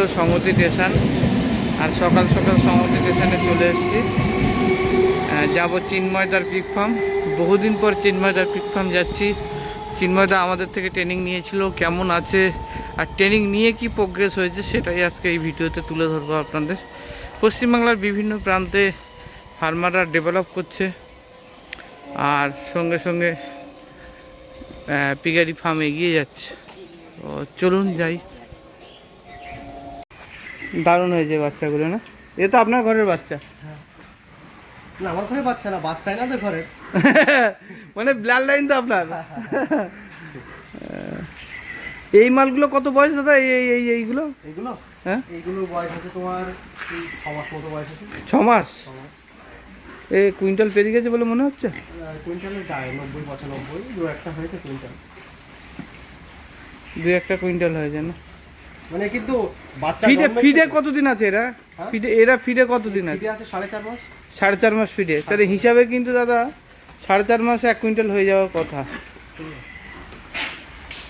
হলো সংহতি স্টেশন। আর সকাল সকাল সংহতি স্টেশনে চলে এসেছি। যাব চিন্ময়দার পিক ফার্ম। বহুদিন পর চিন্ময়দার পিক ফার্ম যাচ্ছি। চিন্ময়দা আমাদের থেকে ট্রেনিং নিয়েছিল, কেমন আছে আর ট্রেনিং নিয়ে কি প্রোগ্রেস হয়েছে সেটাই আজকে এই ভিডিওতে তুলে ধরবো আপনাদের। পশ্চিমবাংলার বিভিন্ন প্রান্তে ফার্মাররা ডেভেলপ করছে। আর সঙ্গে সঙ্গে পিগারি ফার্ম এগিয়ে যাচ্ছে। তো চলুন যাই। দারুণ হয়েছে বাচ্চাগুলো না? এ তো আপনার ঘরের বাচ্চা। না আমার ঘরে বাচ্চা না বাচ্চাই না তো ঘরে মানে ব্লাড লাইন তো আপনার। এই মালগুলো কত বয়স দাদা? এই এই এই এইগুলো? এইগুলো? হ্যাঁ? এইগুলো বয়স আছে তোমার ছ মাস মতো বয়স আছে। ছ মাস? এ কুইন্টাল পেরিয়ে গেছে বলে মনে হচ্ছে? আর কুইন্টালের নব্বই পঁচানব্বই দু একটা হয়েছে কুইন্টাল। দু একটা কুইন্টাল হয়েছে না? মানে কিন্তু বাচ্চা ফিডে ফিডে কতদিন আছে এরা? হ্যাঁ? ফিডে এরা ফিডে কতদিন আছে? আছে সাড়ে চার মাস। সাড়ে চার মাস ফিডে তাহলে হিসাবে কিন্তু দাদা সাড়ে চার মাসে এক কুইন্টাল হয়ে যাওয়ার কথা।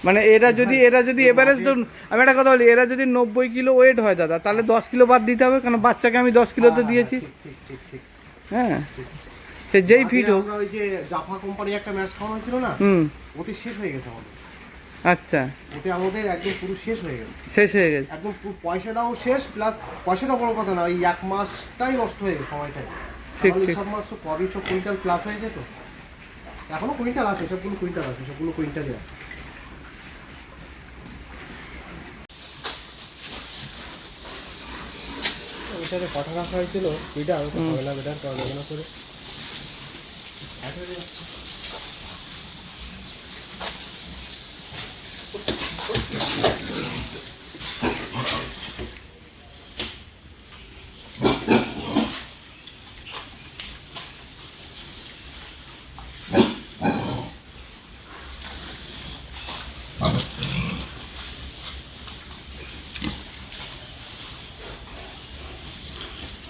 মানে এরা যদি এরা যদি এভারেজ ধরুন আমি একটা কথা বলি এরা যদি নব্বই কিলো ওয়েট হয় দাদা তাহলে দশ কিলো বাদ দিতে হবে কারণ বাচ্চাকে আমি দশ কিলো তো হ্যাঁ, দিয়েছি। হ্যাঁ। সে যেই ফিট হোক। ওই যে জাফা কোম্পানির একটা ম্যাচ খাওয়ানো হয়েছিল না? হুম। ওতে শেষ হয়ে গেছে আমাদের। আচ্ছা। ওতে আমাদের একদম পুরো শেষ হয়ে গেছে। শেষ হয়ে গেছে। একদম পয়সাটাও শেষ প্লাস পয়সাটা বড় কথা না ওই এক মাসটাই নষ্ট হয়ে গেছে সময়টাই। ঠিক, ঠিক। সব মাস তো কবই তো কুইন্টাল প্লাস হয়ে যেত? এখনও কুইন্টাল আছে সবগুলো কুইন্টাল আছে সবগুলো কুইন্টালই আছে। ওইটারে কথা রাখা হয়েছিল ওইটা আমি তো না বেটার পড়াশোনা করে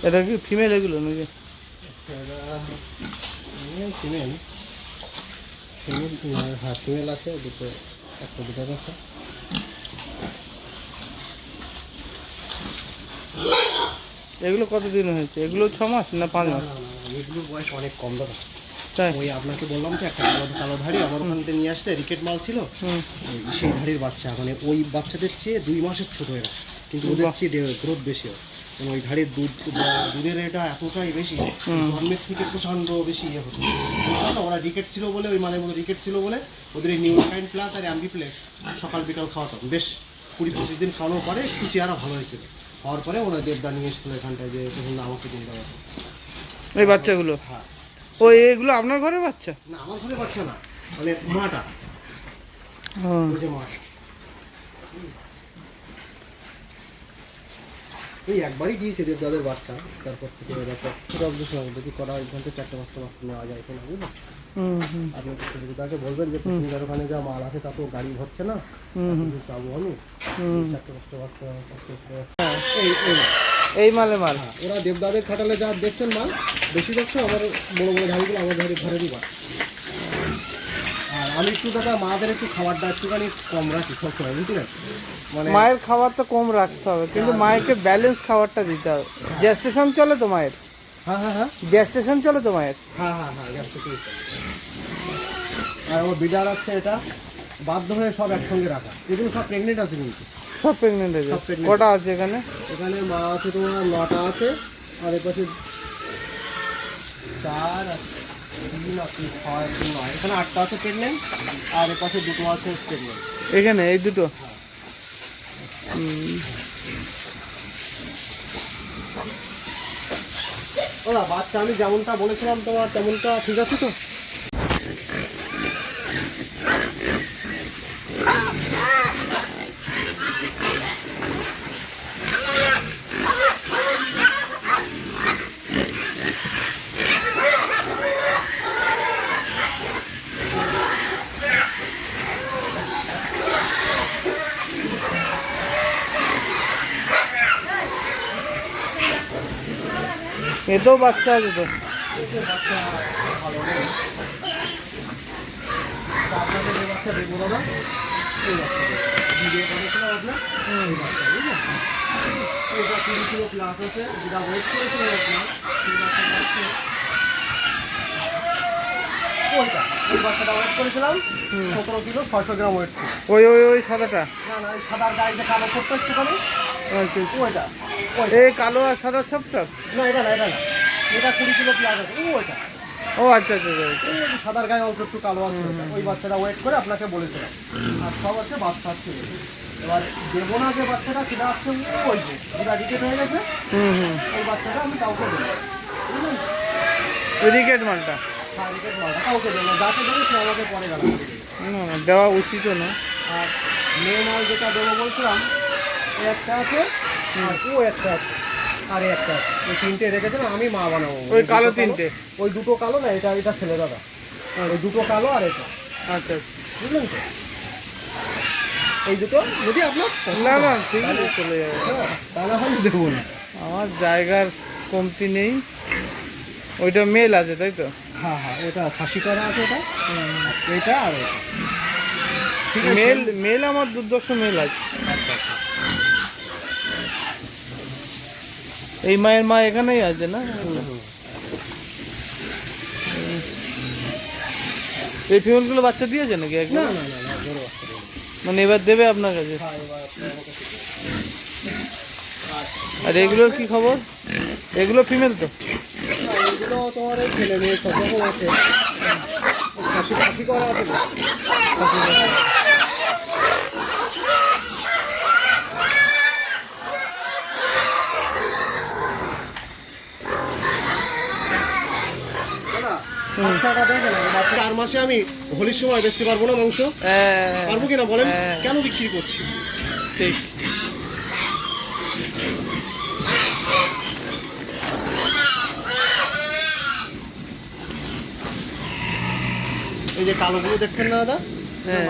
এটা কি ফিমেল এগুলো নাকি? ফিমেল ফিমেল হ্যাঁ ফিমেল আছে দুটো একটা দুটো আছে। এগুলো কতদিন হয়েছে? এগুলো ছ মাস না পাঁচ মাস? এগুলোর বয়স অনেক কম দাদা। তাই? ওই আপনাকে বললাম তো একটা কালো কালো ধাড়ি আমার ওখান থেকে নিয়ে আসছে রিকেট মাল ছিল। হুম। ওই সেই ধাড়ির বাচ্চা মানে ওই বাচ্চাদের চেয়ে দুই মাসের ছোট এরা। কিন্তু ওদের। চেয়ে গ্রোথ বেশি হয় ওই ধাড়ির দুধ দুধের এটা এতটাই বেশি। জন্মের থেকে প্রচণ্ড বেশি ইয়ে হতো ওরা রিকেট ছিল বলে ওই মানে মতো রিকেট ছিল বলে ওদের এই নিউরোকাইন প্লাস আর অ্যাম্বিপ্লেক্স সকাল বিকাল খাওয়াতাম। বেশ কুড়ি পঁচিশ দিন খাওয়ানোর পরে একটু চেহারা ভালো হয়েছিল। হওয়ার পরে ওরা দেবদা নিয়ে এসেছিল এখানটায় যে তখন আমাকে দিন দেওয়া এই বাচ্চাগুলো? হ্যাঁ। ও এগুলো আপনার ঘরে বাচ্চা? না আমার ঘরে বাচ্চা না মানে মাটা। ওই যে মাটা। এই একবারই দিয়েছে দেবদাদের বাচ্চা তারপর থেকে ওরা সব হবে যদি করা হয় এখান থেকে চারটে পাঁচটা বাচ্চা নেওয়া যায় কিনা বুঝলো? আপনি সুবিধাকে বলবেন যে পশ্চিমবঙ্গের ওখানে যা মাল আছে তা তো গাড়ি হচ্ছে না চাবো আমি চারটে পাঁচটা বাচ্চা পাঁচটা পাঁচটা এই এই মাল। এই মালে মাল। হ্যাঁ, ওরা দেবদাদের খাটালে যা দেখছেন মাল বেশিরভাগ তো আমার বড় বড় ধাড়িগুলো আমার ধারে ঘরেরই আর আমি একটু দাদা মাদের একটু খাবারটা একটুখানি কম রাখি সবসময় বুঝলেন মানে মায়ের খাবার তো কম রাখতে হবে কিন্তু মায়েরকে ব্যালেন্স খাবারটা দিতে হবে। গ্যাস্টেশন চলে তো মায়ের? হ্যাঁ হ্যাঁ হ্যাঁ। গ্যাস্টেশন চলে তো মায়ের? হ্যাঁ হ্যাঁ হ্যাঁ। আর আমার বিডার আছে এটা বাধ্য হয়ে সব একসঙ্গে রাখা। এগুলো সব প্রেগনেন্ট আছে কিন্তু। সব প্রেগনেন্ট আছে। কটা আছে এখানে? এখানে মা আছে তোমার নটা আছে আর এর পাশে চার আর তিন আর তিন ছয় তিন নয় এখানে আটটা আছে প্রেগনেন্ট আর পাশে দুটো আছে প্রেগনেন্ট এখানে এই দুটো? ওরা বাচ্চা আমি যেমনটা বলেছিলাম তোমার তেমনটা ঠিক আছে তো এতেও বাচ্চা আছে তো তা আপনাদের এই বাচ্চা দেখব দাদা এই বাচ্চা ভিডিও করেছিলাম আপনার এই বাচ্চা বুঝলেন কুড়ি কিলো প্লাস আছে যেটা ওয়েট করেছিল আপনার সেই বাচ্চাটা হচ্ছে ওইটা ওই বাচ্চাটা ওয়েট করেছিলাম সতেরো কিলো ছয়শো গ্রাম ওয়েট ছিল ওই ওই ওই সাদাটা। না না ওই সাদার যে কালো করতে একটুখানি আচ্ছা ওইটা ওইটা। এই কালো আর সাদা সব সব না এটা না এটা না। এটা কুড়ি কিলো প্লাস আছে। ও ওইটা। ও আচ্ছা আচ্ছা আচ্ছা, আচ্ছা। সাদার গায়ে অল্প একটু কালো আছে ওই বাচ্চাটা ওয়েট করে আপনাকে বলেছিলাম। আর সব হচ্ছে বাচ্চা আসছে এবার দেবো না যে বাচ্চাটা সেটা আসছে ওই যে যেটা রিকেট হয়ে গেছে হুম হুম। ওই বাচ্চাটা আমি কাউকে দেবো রিকেট মালটা? হ্যাঁ রিকেট মালটা কাউকে দেবো যাকে দেবো সে আমাকে পরে গেল না দেওয়া উচিত না। আর মেয়ে মাল যেটা দেবো বলছিলাম একটা আছে আর ও একটা আছে আর একটা আছে। ওই তিনটে রেখেছিলাম আমি মা বানাবো। ওই কালো তিনটে? ওই দুটো কালো না এটা এটা ছেলে দাদা। ওই দুটো কালো আর এটা। আচ্ছা। বুঝলেন তো? এই দুটো যদি আপনার না না ঠিক আছে। চলে যাবে। তাহলে আমি দেবো না। আমার জায়গার কমতি নেই। ওইটা মেল আছে তাই তো? হ্যাঁ হ্যাঁ ওটা খাসি করা আছে এটা এটা আর এটা। মেল মেল আমার দুর্দর্শ মেল আছে। আচ্ছা আচ্ছা। এই মায়ের মা এখানেই আছে না? এই ফিমেলগুলো বাচ্চা দিয়েছে নাকি না একদম। মানে এবার দেবে আপনার কাছে? হ্যাঁ আর এগুলোর কি খবর? এগুলো ফিমেল তো। তোমার এই ছেলে মেয়ে সব রকম আছে খাসি খাসি করা আছে তো? দাদা, বাচ্চাটা দেখেন, বাচ্চা- চার মাসে আমি হোলির সময় বেচতে পারব না মাংস? হ্যাঁ, পারব কিনা বলেন? হ্যাঁ। কেন বিক্রি করছি? ঠিক। এই যে কালোগুলো দেখছেন না দাদা? হ্যাঁ।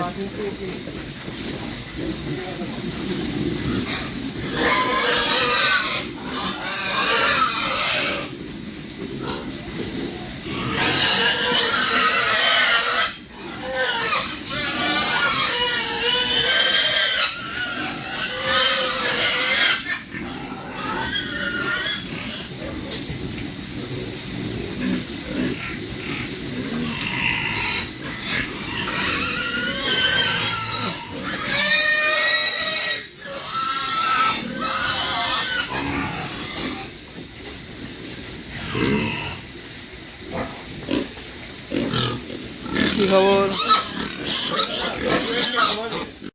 কি খবর?